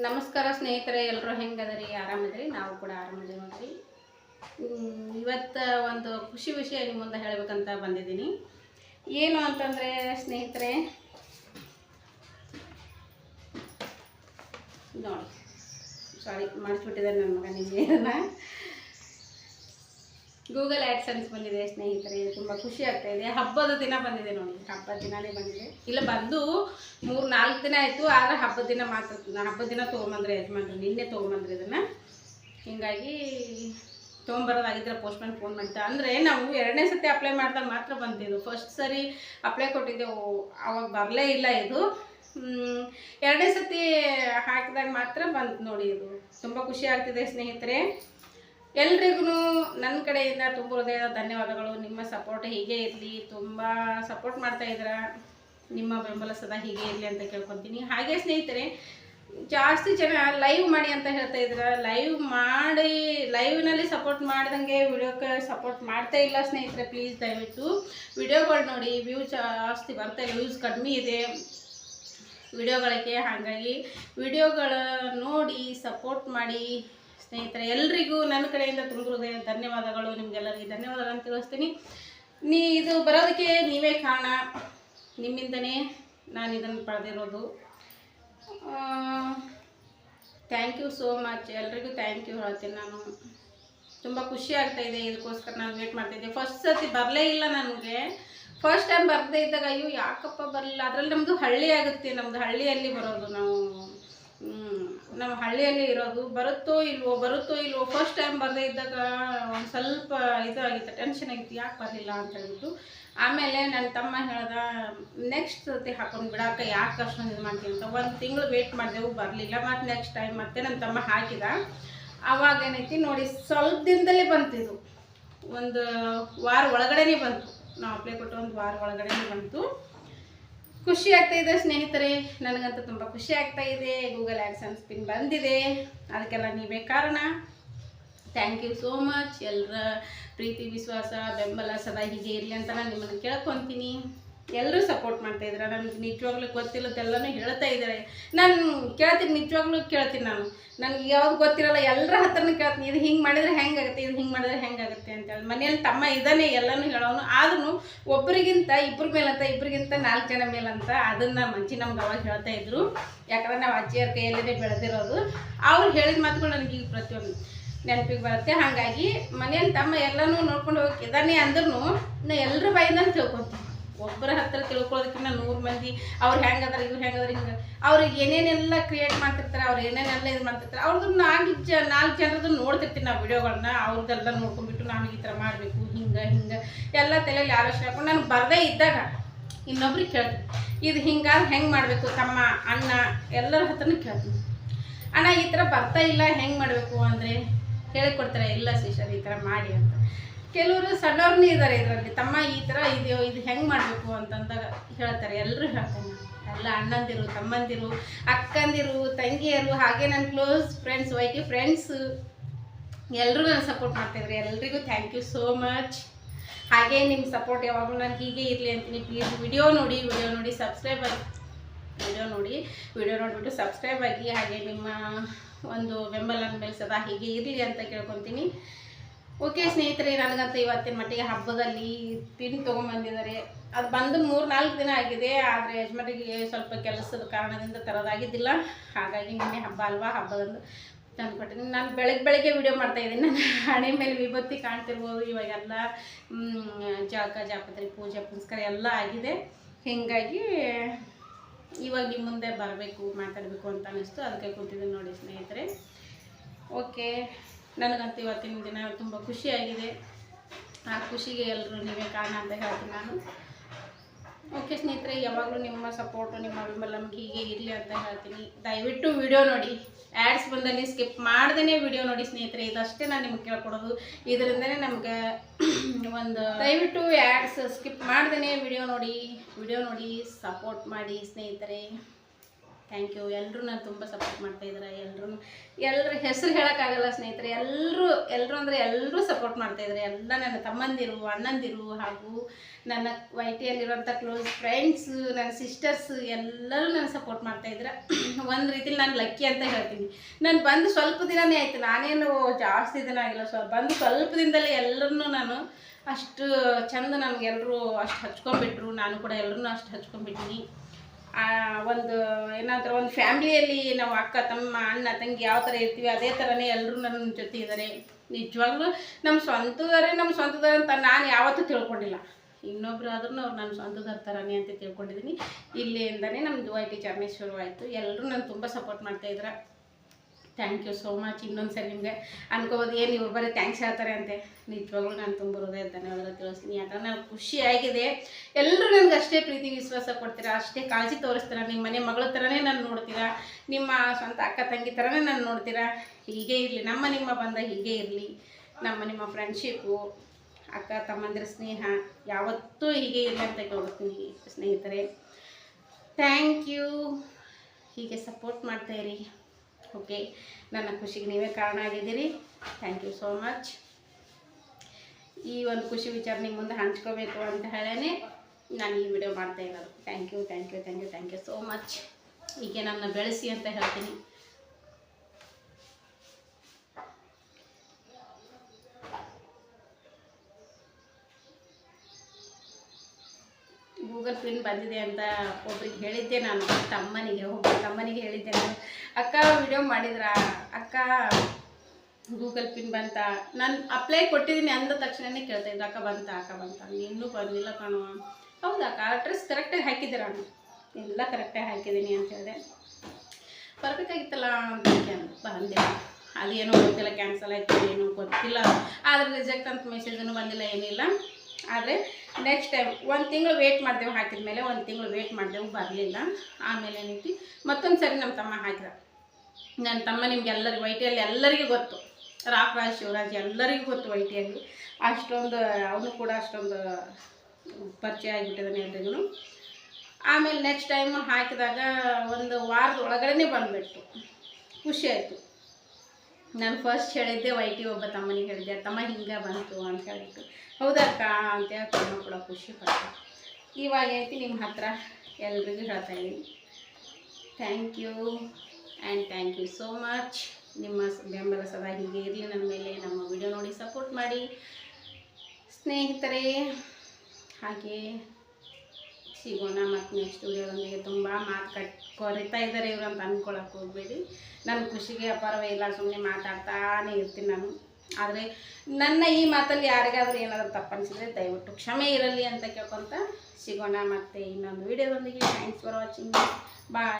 ನಮಸ್ಕಾರ ಸ್ನೇಹಿತರೆ ಎಲ್ಲರೂ ಹೆಂಗದರಿ? ಆರಾಮಿದ್ರಿ? ನಾವು ಕೂಡ ಆರಾಮದಿ ನೋಡ್ರಿ. ಇವತ್ತು ಒಂದು ಖುಷಿ ವಿಷಯ ನಿಮ್ಮ ಮುಂದೆ ಹೇಳಬೇಕಂತ ಬಂದಿದ್ದೀನಿ. ಏನು ಅಂತಂದರೆ ಸ್ನೇಹಿತರೆ, ನೋಡಿ ಸಾರಿ ಮಾಡಿಸ್ಬಿಟ್ಟಿದ್ದಾರೆ ನನ್ನ ಮಗ ನಿಮಗೆ ಇದನ್ನು ಗೂಗಲ್ ಆ್ಯಡ್ಸನ್ಸ್ ಬಂದಿದೆ ಸ್ನೇಹಿತರೆ ತುಂಬ ಖುಷಿ ಆಗ್ತಾ ಇದೆ. ಹಬ್ಬದ ದಿನ ಬಂದಿದೆ ನೋಡಿ, ಹಬ್ಬದ ದಿನನೇ ಬಂದಿದೆ. ಇಲ್ಲ, ಬಂದು ಮೂರು, ನಾಲ್ಕು ದಿನ ಆಯಿತು, ಆದರೆ ಹಬ್ಬದ ದಿನ ಮಾತ್ರ ಹಬ್ಬದ ದಿನ ತೊಗೊಂಬಂದ್ರೆ ಯಜಮಾನ್ರು, ನಿನ್ನೆ ತೊಗೊಂಬಂದ್ರೆ ಇದನ್ನು. ಹೀಗಾಗಿ ತೊಗೊಂಬರೋದಾಗಿದ್ದರೆ ಪೋಸ್ಟ್ಮನ್ ಫೋನ್ ಮಾಡ್ತಾ. ಅಂದರೆ ನಾವು ಎರಡನೇ ಸತಿ ಅಪ್ಲೈ ಮಾಡಿದಾಗ ಮಾತ್ರ ಬಂದಿದ್ದು ಫಸ್ಟ್ ಸರಿ ಅಪ್ಲೈ ಕೊಟ್ಟಿದ್ದೆವು ಅವಾಗ ಬರಲೇ ಇಲ್ಲ ಇದು. ಎರಡನೇ ಸತಿ ಹಾಕಿದಾಗ ಮಾತ್ರ ಬಂತು ನೋಡಿ ಇದು. ತುಂಬ ಖುಷಿ ಆಗ್ತಿದೆ ಸ್ನೇಹಿತರೆ. ಎಲ್ರಿಗೂ ನನ್ನ ಕಡೆಯಿಂದ ತುಂಬ ಹೃದಯದ ಧನ್ಯವಾದಗಳು. ನಿಮ್ಮ ಸಪೋರ್ಟ್ ಹೀಗೆ ಇರಲಿ, ತುಂಬ ಸಪೋರ್ಟ್ ಮಾಡ್ತಾ ಇದ್ದೀರಾ ನಿಮ್ಮ ಬೆಂಬಲ ಸದಾ ಹೀಗೆ ಇರಲಿ ಅಂತ ಕೇಳ್ಕೊತೀನಿ. ಹಾಗೆ ಸ್ನೇಹಿತರೆ, ಜಾಸ್ತಿ ಜನ ಲೈವ್ ಮಾಡಿ ಅಂತ ಹೇಳ್ತಾ ಇದ್ರ. ಲೈವ್ ಮಾಡಿ ಲೈವ್ನಲ್ಲಿ ಸಪೋರ್ಟ್ ಮಾಡ್ದಂಗೆ ವಿಡಿಯೋಕ್ಕೆ ಸಪೋರ್ಟ್ ಮಾಡ್ತಾ ಇಲ್ಲ ಸ್ನೇಹಿತರೆ ಪ್ಲೀಸ್ ದಯವಿಟ್ಟು. ವಿಡಿಯೋಗಳು ನೋಡಿ ವ್ಯೂ ಜಾಸ್ತಿ ಬರ್ತಾ ಇಲ್ಲ ವ್ಯೂಸ್ ಕಡಿಮೆ ಇದೆ. ವಿಡಿಯೋಗಳಿಗೆ ಹಾಗಾಗಿ ವಿಡಿಯೋಗಳ ನೋಡಿ ಸಪೋರ್ಟ್ ಮಾಡಿ. ಸ್ನೇಹಿತರೆ, ಎಲ್ರಿಗೂ ನನ್ನ ಕಡೆಯಿಂದ ತುಂಬ ಧನ್ಯವಾದಗಳು. ನಿಮಗೆಲ್ಲರಿಗೆ ಧನ್ಯವಾದಗಳನ್ನು ತಿಳಿಸ್ತೀನಿ. ನೀ ಇದು ಬರೋದಕ್ಕೆ ನೀವೇ ಕಾರಣ. ನಿಮ್ಮಿಂದನೇ ನಾನು ಇದನ್ನು ಪಡೆದಿರೋದು. ಥ್ಯಾಂಕ್ ಯು ಸೋ ಮಚ್ ಎಲ್ರಿಗೂ ಥ್ಯಾಂಕ್ ಯು ಹೇಳ್ತೀನಿ ನಾನು. ತುಂಬ ಖುಷಿ ಆಗ್ತಾ ಇದೆ. ಇದಕ್ಕೋಸ್ಕರ ನಾನು ವೇಟ್ ಮಾಡ್ತಾಯಿದ್ದೆ ಫಸ್ಟ್ ಸತಿ ಬರಲೇ ಇಲ್ಲ ನನಗೆ. ಫಸ್ಟ್ ಟೈಮ್ ಬರದೇ ಇದ್ದಾಗ ಅಯ್ಯೋ, ಯಾಕಪ್ಪ ಬರಲಿಲ್ಲ? ಅದರಲ್ಲಿ ನಮ್ಮದು ಹಳ್ಳಿ ಆಗುತ್ತೆ. ನಮ್ಮದು ಹಳ್ಳಿಯಲ್ಲಿ ಬರೋದು ನಾವು. ನಮ್ಮ ಹಳ್ಳಿಯಲ್ಲಿ ಇರೋದು, ಬರುತ್ತೋ ಇಲ್ವೋ ಬರುತ್ತೋ ಇಲ್ವೋ ಫಸ್ಟ್ ಟೈಮ್ ಬರದೇ ಇದ್ದಾಗ ಒಂದು ಸ್ವಲ್ಪ ಇದಾಗಿತ್ತು ಟೆನ್ಷನ್ ಆಗಿತ್ತು, ಯಾಕೆ ಬರಲಿಲ್ಲ ಅಂತ ಹೇಳ್ಬಿಟ್ಟು. ಆಮೇಲೆ ನನ್ನ ತಮ್ಮ ಹೇಳ್ದ ನೆಕ್ಸ್ಟ್ ಸತಿ ಹಾಕೊಂಡು ಬಿಡಾಕ ಯಾಕೆ ಅಷ್ಟೊಂದು ಇದು ಮಾಡ್ತೀನಿ ಅಂತ? ಒಂದು ತಿಂಗಳು ವೇಟ್ ಮಾಡಿದೆವು ಬರಲಿಲ್ಲ ಮತ್ತು ನೆಕ್ಸ್ಟ್ ಟೈಮ್ ಮತ್ತೆ ನನ್ನ ತಮ್ಮ ಹಾಕಿದ. ಆವಾಗ ಏನೈತಿ, ನೋಡಿ ಸ್ವಲ್ಪ ದಿನದಲ್ಲೇ ಬಂತಿದ್ದು ಒಂದು ವಾರ ಒಳಗಡೆನೇ ಬಂತು. ನಾವು ಅಪ್ಲೈ ಕೊಟ್ಟು ಒಂದು ವಾರ ಒಳಗಡೆನೇ ಬಂತು. ಖುಷಿ ಆಗ್ತಾ ಇದೆ ಸ್ನೇಹಿತರೆ. ನನಗಂತೂ ತುಂಬ ಖುಷಿ ಆಗ್ತಾ ಇದೆ. ಗೂಗಲ್ ಆ್ಯಡ್ಸನ್ಸ್ ಪಿನ್ ಬಂದಿದೆ. ಅದಕ್ಕೆಲ್ಲ ನೀವೇ ಕಾರಣ. ಥ್ಯಾಂಕ್ ಯು ಸೋ ಮಚ್ ಎಲ್ಲರ ಪ್ರೀತಿ, ವಿಶ್ವಾಸ, ಬೆಂಬಲ ಸದಾ ಹೀಗೆ ಇರಲಿ ಅಂತ ನಾನು ನಿಮ್ಮನ್ನು ಕೇಳ್ಕೊತೀನಿ. ಎಲ್ಲರೂ ಸಪೋರ್ಟ್ ಮಾಡ್ತಾ ಇದ್ದಾರೆ. ನನಗೆ ನಿಜವಾಗ್ಲೂ ಗೊತ್ತಿಲ್ಲದೆಲ್ಲನೂ ಹೇಳ್ತಾ ಇದ್ದಾರೆ. ನಾನು ಕೇಳ್ತೀನಿ, ನಿಜವಾಗ್ಲೂ ಕೇಳ್ತೀನಿ ನಾನು. ನನಗೆ ಯಾವ್ದು ಗೊತ್ತಿರಲ್ಲ ಎಲ್ಲರ ಹತ್ರನೂ ಕೇಳ್ತೀನಿ. ಇದು ಹಿಂಗೆ ಮಾಡಿದ್ರೆ ಹೆಂಗಾಗುತ್ತೆ, ಇದು ಹಿಂಗೆ ಮಾಡಿದ್ರೆ ಹೆಂಗಾಗುತ್ತೆ ಅಂತೇಳಿ ಮನೇಲಿ ತಮ್ಮ ಇದ್ದಾನೆ, ಎಲ್ಲನೂ ಹೇಳೋನು. ಆದ್ರೂ ಒಬ್ಬರಿಗಿಂತ ಇಬ್ಬರ ಮೇಲಂತ ಇಬ್ಬರಿಗಿಂತ ನಾಲ್ಕು ಜನ ಮೇಲಂತ ಅದನ್ನು ಮಂಚಿ ನಮ್ಗೆ ಅವಾಗ ಹೇಳ್ತಾ ಇದ್ರು. ಯಾಕಂದ್ರೆ ನಾವು ಅಜ್ಜಿಯವ್ರ ಕೈಯಲ್ಲೇ ಬೆಳೆದಿರೋದು. ಅವ್ರು ಹೇಳಿದ ಮಾತುಗಳು ನನಗೆ ಈಗ ಪ್ರತಿಯೊಂದು ನೆನಪಿಗೆ ಬರುತ್ತೆ. ಹಾಗಾಗಿ ಮನೇಲಿ ತಮ್ಮ ಎಲ್ಲನೂ ನೋಡ್ಕೊಂಡು ಹೋಗಿದ್ದಾನೆ ಅಂದ್ರೂ ನಾ ಎಲ್ಲರ ಬಾಯಿಂದ ತಿಳ್ಕೊತೀನಿ. ಒಬ್ಬರ ಹತ್ರ ತಿಳ್ಕೊಳ್ಳೋದಕ್ಕಿಂತ ನೂರು ಮಂದಿ, ಅವ್ರು ಹೆಂಗದಾರ, ಇವ್ರು ಹೆಂಗದಾರ, ಹಿಂಗೆ ಅವ್ರಿಗೆ ಏನೇನೆಲ್ಲ ಕ್ರಿಯೇಟ್ ಮಾಡ್ತಿರ್ತಾರೆ, ಅವ್ರು ಏನೇನೆಲ್ಲ ಇದು ಮಾಡ್ತಿರ್ತಾರೆ ಅವ್ರದ್ದು ನಾಲ್ಕು ಜ, ನಾಲ್ಕು ಜನರದ್ದು ನೋಡ್ತಿರ್ತೀನಿ ನಾವು ವಿಡಿಯೋಗಳನ್ನ ಅವ್ರದ್ದೆಲ್ಲ ನೋಡ್ಕೊಂಡ್ಬಿಟ್ಟು ನಾನು ಈ ಥರ ಮಾಡಬೇಕು, ಹಿಂಗೆ ಹಿಂಗೆ, ಎಲ್ಲ ತಲೆಯಲ್ಲಿ ಆಲೋಚನೆ ಹಾಕೊಂಡು ನಾನು ಬರದೇ ಇದ್ದಾಗ ಇನ್ನೊಬ್ರಿಗೆ ಕೇಳ್ತೀನಿ, ಇದು ಹಿಂಗಾದ್ರೆ ಹೆಂಗೆ ಮಾಡಬೇಕು ತಮ್ಮ ಅಣ್ಣ, ಎಲ್ಲರ ಹತ್ರನೂ ಕೇಳ್ತೀನಿ. ಅಣ್ಣ ಈ ಥರ ಬರ್ತಾ ಇಲ್ಲ, ಹೆಂಗೆ ಮಾಡಬೇಕು ಅಂದರೆ ಹೇಳಿಕೊಡ್ತಾರೆ, ಇಲ್ಲ ಶಿಶರ್ ಈ ಥರ ಮಾಡಿ ಅಂತ. ಕೆಲವರು ಸಣ್ಣವ್ರನ್ನೇ ಇದ್ದಾರೆ ಇದರಲ್ಲಿ. ತಮ್ಮ ಈ ಥರ ಇದೆಯೋ, ಇದು ಹೆಂಗೆ ಮಾಡಬೇಕು ಅಂತಂದಾಗ ಹೇಳ್ತಾರೆ. ಎಲ್ಲರೂ ಹೇಳ್ತಾರೆ. ಎಲ್ಲ ಅಣ್ಣಂದಿರು, ತಮ್ಮಂದಿರು, ಅಕ್ಕಂದಿರು, ತಂಗಿಯರು, ಹಾಗೆ ನನ್ನ ಕ್ಲೋಸ್ ಫ್ರೆಂಡ್ಸ್ ವೈಟಿ ಫ್ರೆಂಡ್ಸ್ ಎಲ್ಲರೂ ನಾನು ಸಪೋರ್ಟ್ ಮಾಡ್ತಾಯಿದ್ರು ಎಲ್ರಿಗೂ ಥ್ಯಾಂಕ್ ಯು ಸೋ ಮಚ್ ಹಾಗೆ ನಿಮ್ಮ ಸಪೋರ್ಟ್ ಯಾವಾಗಲೂ ನಾನು ಹೀಗೆ ಇರಲಿ ಅಂತೀನಿ. ಪ್ಲೀಸ್ ವಿಡಿಯೋ ನೋಡಿ ವಿಡಿಯೋ ನೋಡಿ ಸಬ್ಸ್ಕ್ರೈಬ್ ಆಗಿ ವಿಡಿಯೋ ನೋಡಿ ವಿಡಿಯೋ ನೋಡಿಬಿಟ್ಟು ಸಬ್ಸ್ಕ್ರೈಬ್ ಆಗಿ, ಹಾಗೆ ನಿಮ್ಮ ಒಂದು ಬೆಂಬಲ ಮೇಲೆ ಸದಾ ಹೀಗೆ ಇರಲಿ ಅಂತ ಕೇಳ್ಕೊತೀನಿ. ಓಕೆ ಸ್ನೇಹಿತರೆ, ನನಗಂತ ಇವತ್ತಿನ ಮಟ್ಟಿಗೆ ಹಬ್ಬದಲ್ಲಿ ತಿಂಡಿ ತೊಗೊಂಬಂದಿದ್ದಾರೆ ಅದು ಬಂದು ಮೂರು ನಾಲ್ಕು ದಿನ ಆಗಿದೆ, ಆದರೆ ಯಜಮಾನಿಗೆ ಸ್ವಲ್ಪ ಕೆಲಸದ ಕಾರಣದಿಂದ ತರೋದಾಗಿದ್ದಿಲ್ಲ. ಹಾಗಾಗಿ ನಿನ್ನೆ ಹಬ್ಬ ಅಲ್ವಾ? ಹಬ್ಬದಂದು ತಂದು ಕೊಟ್ಟಿದ್ದೀನಿ ನಾನು ಬೆಳಗ್ಗೆ ಬೆಳಗ್ಗೆ ವೀಡಿಯೋ ಮಾಡ್ತಾ ಇದ್ದೀನಿ. ನನ್ನ ಹಣೆ ಮೇಲೆ ವಿಭೂತಿ ಕಾಣ್ತಿರ್ಬೋದು. ಇವಾಗೆಲ್ಲ ಜಾಗ, ಜಾಪತ್ರೆ, ಪೂಜೆ, ಪುನಸ್ಕಾರ ಎಲ್ಲ ಆಗಿದೆ. ಹೀಗಾಗಿ ಇವಾಗ ನಿಮ್ಮ ಮುಂದೆ ಬರಬೇಕು, ಮಾತಾಡಬೇಕು ಅಂತ ಅನ್ನಿಸ್ತು. ಅದಕ್ಕೆ ಕೂತಿದ್ದೀನಿ ನೋಡಿ ಸ್ನೇಹಿತರೆ. ಓಕೆ. ನನಗಂತೂ ಇವತ್ತಿನ ದಿನ ತುಂಬ ಖುಷಿಯಾಗಿದೆ. ಆ ಖುಷಿಗೆ ಎಲ್ಲರೂ ನೀವೇ ಕಾರಣ ಅಂತ ಹೇಳ್ತೀನಿ ನಾನು. ಓಕೆ ಸ್ನೇಹಿತರೆ, ಯಾವಾಗಲೂ ನಿಮ್ಮ ಸಪೋರ್ಟು ನಿಮ್ಮ ಬೆಂಬಲ ನಮ್ಗೆ ಹೀಗೆ ಇರಲಿ ಅಂತ ಹೇಳ್ತೀನಿ. ದಯವಿಟ್ಟು ವಿಡಿಯೋ ನೋಡಿ. ಆ್ಯಡ್ಸ್ ಬಂದಲ್ಲಿ ಸ್ಕಿಪ್ ಮಾಡ್ದೇ ವಿಡಿಯೋ ನೋಡಿ ಸ್ನೇಹಿತರೆ. ಇದಷ್ಟೇ ನಾನು ನಿಮ್ಗೆ ಕೇಳ್ಕೊಡೋದು. ಇದರಿಂದನೇ ನಮ್ಗೆ ಒಂದು ದಯವಿಟ್ಟು ಆ್ಯಡ್ಸ್ ಸ್ಕಿಪ್ ಮಾಡ್ದೇ ವಿಡಿಯೋ ನೋಡಿ. ವಿಡಿಯೋ ನೋಡಿ ಸಪೋರ್ಟ್ ಮಾಡಿ ಸ್ನೇಹಿತರೆ. Thank you. ಎಲ್ಲರೂ ನಾನು ತುಂಬ ಸಪೋರ್ಟ್ ಮಾಡ್ತಾ ಇದ್ದಾರೆ ಎಲ್ಲರೂ ಎಲ್ಲರ ಹೆಸರು ಹೇಳೋಕ್ಕಾಗಲ್ಲ ಸ್ನೇಹಿತರೆ. ಎಲ್ಲರೂ ಎಲ್ಲರೂ ಅಂದರೆ ಎಲ್ಲರೂ ಸಪೋರ್ಟ್ ಮಾಡ್ತಾ ಇದ್ದಾರೆ ಎಲ್ಲ ನನ್ನ ತಮ್ಮಂದಿರು, ಅಣ್ಣಂದಿರು ಹಾಗೂ ನನ್ನ ವೈಟಿಯಲ್ಲಿರುವಂಥ ಕ್ಲೋಸ್ ಫ್ರೆಂಡ್ಸು ನನ್ನ ಸಿಸ್ಟರ್ಸ್ ಎಲ್ಲರೂ ನನ್ನ ಸಪೋರ್ಟ್ ಮಾಡ್ತಾ ಇದ್ದಾರೆ ಒಂದು ರೀತಿಲಿ ನಾನು ಲಕ್ಕಿ ಅಂತ ಹೇಳ್ತೀನಿ. ನಾನು ಬಂದು ಸ್ವಲ್ಪ ದಿನವೇ ಆಯಿತು ನಾನೇನು ಜಾಸ್ತಿ ದಿನ ಆಗಿಲ್ಲ. ಸ್ವಲ್ಪ ಬಂದು ಸ್ವಲ್ಪ ದಿನದಲ್ಲೇ ಎಲ್ಲರನ್ನೂ ನಾನು ಅಷ್ಟು ಚಂದ ನನಗೆಲ್ಲರೂ ಅಷ್ಟು ಹಚ್ಕೊಂಡ್ಬಿಟ್ರು. ನಾನು ಕೂಡ ಎಲ್ಲರೂ ಅಷ್ಟು ಹಚ್ಕೊಂಡ್ಬಿಟ್ಟಿನಿ. ಒಂದು ಏನಾದರೂ ಒಂದು ಫ್ಯಾಮ್ಲಿಯಲ್ಲಿ ನಾವು ಅಕ್ಕ, ತಮ್ಮ, ಅಣ್ಣ, ತಂಗಿ ಯಾವ ಥರ ಇರ್ತೀವಿ, ಅದೇ ಥರನೇ ಎಲ್ಲರೂ ನನ್ನ ಜೊತೆ ಇದ್ದಾರೆ. ನಿಜವಾಗ್ಲೂ ನಮ್ಮ ಸ್ವಂತದವರೇ ನಮ್ಮ ಸ್ವಂತದವ್ರು ಅಂತ ನಾನು ಯಾವತ್ತೂ ತಿಳ್ಕೊಂಡಿಲ್ಲ. ಇನ್ನೊಬ್ರು ಆದ್ರೂ ಅವ್ರು ನನ್ನ ಸ್ವಂತದವ್ರ ಥರನೇ ಅಂತ ತಿಳ್ಕೊಂಡಿದ್ದೀನಿ. ಇಲ್ಲಿಂದನೇ ನಮ್ಮದು ಐ ಟಿ ಜರ್ನಿ ಶುರುವಾಯಿತು ಎಲ್ಲರೂ ನಾನು ತುಂಬ ಸಪೋರ್ಟ್ ಮಾಡ್ತಾಯಿದ್ರೆ ಥ್ಯಾಂಕ್ ಯು ಸೋ ಮಚ್ ಇನ್ನೊಂದು ಸರಿ ನಿಮಗೆ ಅನ್ಕೋಬೋದು, ಏನು ಇವ್ರು ಬರೀ ಥ್ಯಾಂಕ್ಸ್ ಹೇಳ್ತಾರೆ ಅಂತೆ. ನಿಜವಾಗ್ಲೂ ನಾನು ತುಂಬ ಹೃದಯ ಧನ್ಯವಾದ ತಿಳಿಸ್ತೀನಿ. ಯಾಕಂದ್ರೆ ನಾನು ಖುಷಿಯಾಗಿದೆ ಎಲ್ಲರೂ ನನಗೆ ಅಷ್ಟೇ ಪ್ರೀತಿ, ವಿಶ್ವಾಸ ಕೊಡ್ತೀರಾ? ಅಷ್ಟೇ ಕಾಳಜಿ ತೋರಿಸ್ತೀರಾ? ನಿಮ್ಮ ಮನೆ ಮಗಳ ಥರನೇ ನಾನು ನೋಡ್ತೀರಾ? ನಿಮ್ಮ ಸ್ವಂತ ಅಕ್ಕ ತಂಗಿ ಥರನೇ ನಾನು ನೋಡ್ತೀರಾ? ಹೀಗೆ ಇರಲಿ. ನಮ್ಮ ನಿಮ್ಮ ಬಂದ ಹೀಗೆ ಇರಲಿ. ನಮ್ಮ ನಿಮ್ಮ ಫ್ರೆಂಡ್ಶಿಪ್ಪು ಅಕ್ಕ, ತಮ್ಮಂದಿರ ಸ್ನೇಹ ಯಾವತ್ತೂ ಹೀಗೆ ಇರಲಿ ಅಂತ ಕೇಳ್ತೀನಿ ಸ್ನೇಹಿತರೆ. ಥ್ಯಾಂಕ್ ಯು ಹೀಗೆ ಸಪೋರ್ಟ್ ಮಾಡ್ತಾಯಿರಿ ಓಕೆ ನನ್ನ ಖುಷಿಗೆ ನೀವೇ ಕಾರಣ ಆಗಿದ್ದೀರಿ. ಥ್ಯಾಂಕ್ ಯು ಸೋ ಮಚ್ ಈ ಒಂದು ಖುಷಿ ವಿಚಾರ ನಿಮ್ಮ ಮುಂದೆ ಹಂಚ್ಕೋಬೇಕು ಅಂತ ಹೇಳೇ ನಾನು ಈ ವಿಡಿಯೋ ಮಾಡ್ತಾ ಇರೋದು. Thank you thank you thank you thank you so much ಹೀಗೆ ನನ್ನ ಬೆಳೆಸಿ ಅಂತ ಹೇಳ್ತೀನಿ. ಗೂಗಲ್ ಪಿನ್ ಬಂದಿದೆ ಅಂತ ಒಬ್ರಿಗೆ ಹೇಳಿದ್ದೆ ನಾನು. ತಮ್ಮನಿಗೆ ಒಬ್ಬ ತಮ್ಮನಿಗೆ ಹೇಳಿದ್ದೆ ನಾನು. ಅಕ್ಕ ವಿಡಿಯೋ ಮಾಡಿದ್ರ? ಅಕ್ಕ ಗೂಗಲ್ ಪಿನ್ ಬಂತ? ನಾನು ಅಪ್ಲೈ ಕೊಟ್ಟಿದ್ದೀನಿ ಅಂದ ತಕ್ಷಣನೇ ಇದ್ದೆ ಅಕ್ಕ ಬಂತ ಅಕ್ಕ ಬಂತ. ಇನ್ನೂ ಬಂದಿಲ್ಲ ಕಾಣು. ಹೌದಾ ಅಕ್ಕ? ಅಡ್ರೆಸ್ ಕರೆಕ್ಟಾಗಿ ಹಾಕಿದ್ದೀರ? ನಾನು ಎಲ್ಲ ಕರೆಕ್ಟಾಗಿ ಹಾಕಿದ್ದೀನಿ ಅಂತ ಹೇಳಿದೆ. ಬರಬೇಕಾಗಿತ್ತಲ್ಲ ಅಂತ ಬಂದೆ. ಅದು ಏನೋ ಗೊತ್ತಿಲ್ಲ ಕ್ಯಾನ್ಸಲ್ ಆಯಿತು, ಏನೋ ಗೊತ್ತಿಲ್ಲ. ಆದರೆ ರಿಜೆಕ್ಟ್ ಅಂತ ಮೆಸೇಜನ್ನು ಬಂದಿಲ್ಲ, ಏನಿಲ್ಲ. ಆದರೆ ನೆಕ್ಸ್ಟ್ ಟೈಮ್ ಒಂದು ತಿಂಗಳು ವೇಟ್ ಮಾಡಿದೆವು ಹಾಕಿದ ಮೇಲೆ ಒಂದು ತಿಂಗಳು ವೇಟ್ ಮಾಡಿದೆವು ಬರಲಿಲ್ಲ. ಆಮೇಲೆ ಏನೈತಿ? ಮತ್ತೊಂದು ಸರಿ ನಮ್ಮ ತಮ್ಮ ಹಾಕಿದ. ನನ್ನ ತಮ್ಮ ನಿಮ್ಗೆ ಎಲ್ಲರಿಗೂ ವೈಟಿಯಲ್ಲಿ ಎಲ್ಲರಿಗೂ ಗೊತ್ತು. ರಾಕ್ರಾಜ್ ಶಿವರಾಜ್ ಎಲ್ಲರಿಗೂ ಗೊತ್ತು ವೈಟಿಯಲ್ಲಿ ಅಷ್ಟೊಂದು, ಅವನು ಕೂಡ ಅಷ್ಟೊಂದು ಪರಿಚಯ ಆಗಿಬಿಟ್ಟಿದ್ದಾನೆ ಎಲ್ರಿಗೂ ಆಮೇಲೆ ನೆಕ್ಸ್ಟ್ ಟೈಮ್ ಹಾಕಿದಾಗ ಒಂದು ವಾರದ ಒಳಗಡೆ ಬಂದುಬಿಟ್ಟು ಖುಷಿ ಆಯಿತು. ನಾನು ಫಸ್ಟ್ ಹೇಳಿದ್ದೆ ವೈಟಿ ಒಬ್ಬ ತಮ್ಮನಿಗೆ ಹೇಳಿದ್ದೆ ತಮ್ಮ ಹಿಂಗೆ ಬಂತು ಅಂತ ಹೇಳಿತ್ತು ಹೌದಕ್ಕ ಅಂತೇಳಿ ತಮ್ಮ ಕೂಡ ಖುಷಿ ಪಡ್ತು ಇವಾಗ ಐತಿ ನಿಮ್ಮ ಹತ್ರ ಎಲ್ರಿಗೂ ಹೇಳ್ತಾ ಇದ್ದೀನಿ. Thank you and thank you so much ನಿಮ್ಮ ಬೆಂಬಲ ಸದಾ ಹೀಗೆ ಇರಲಿ ನನ್ನ ಮೇಲೆ. ನಮ್ಮ ವಿಡಿಯೋ ನೋಡಿ ಸಪೋರ್ಟ್ ಮಾಡಿ. ಸ್ನೇಹಿತರೆ, ಹಾಗೆ ಸಿಗೋಣ ಮತ್ತು ನೆಕ್ಸ್ಟ್ ವಿಡಿಯೋದೊಂದಿಗೆ ತುಂಬ ಮಾತು ಕಟ್ ಕೊರಿತಾ ಇದ್ದಾರೆ ಇವರು ಅಂತ ಅಂದ್ಕೊಳಕ್ಕೆ ಹೋಗಬೇಡಿ. ನನ್ನ ಖುಷಿಗೆ ಅಪಾರವೇ ಇಲ್ಲ ಸುಮ್ಮನೆ ಮಾತಾಡ್ತಾನೇ ಇರ್ತೀನಿ ನಾನು. ಆದರೆ ನನ್ನ ಈ ಮಾತಲ್ಲಿ ಯಾರಿಗಾದ್ರೂ ಏನಾದರೂ ತಪ್ಪನಿಸಿದ್ರೆ ದಯವಿಟ್ಟು ಕ್ಷಮೆ ಇರಲಿ ಅಂತ ಕೇಳ್ಕೊತ ಸಿಗೋಣ ಮತ್ತು ಇನ್ನೊಂದು ವಿಡಿಯೋದೊಂದಿಗೆ ಥ್ಯಾಂಕ್ಸ್ ಫಾರ್ ವಾಚಿಂಗ್ ಬಾಯ್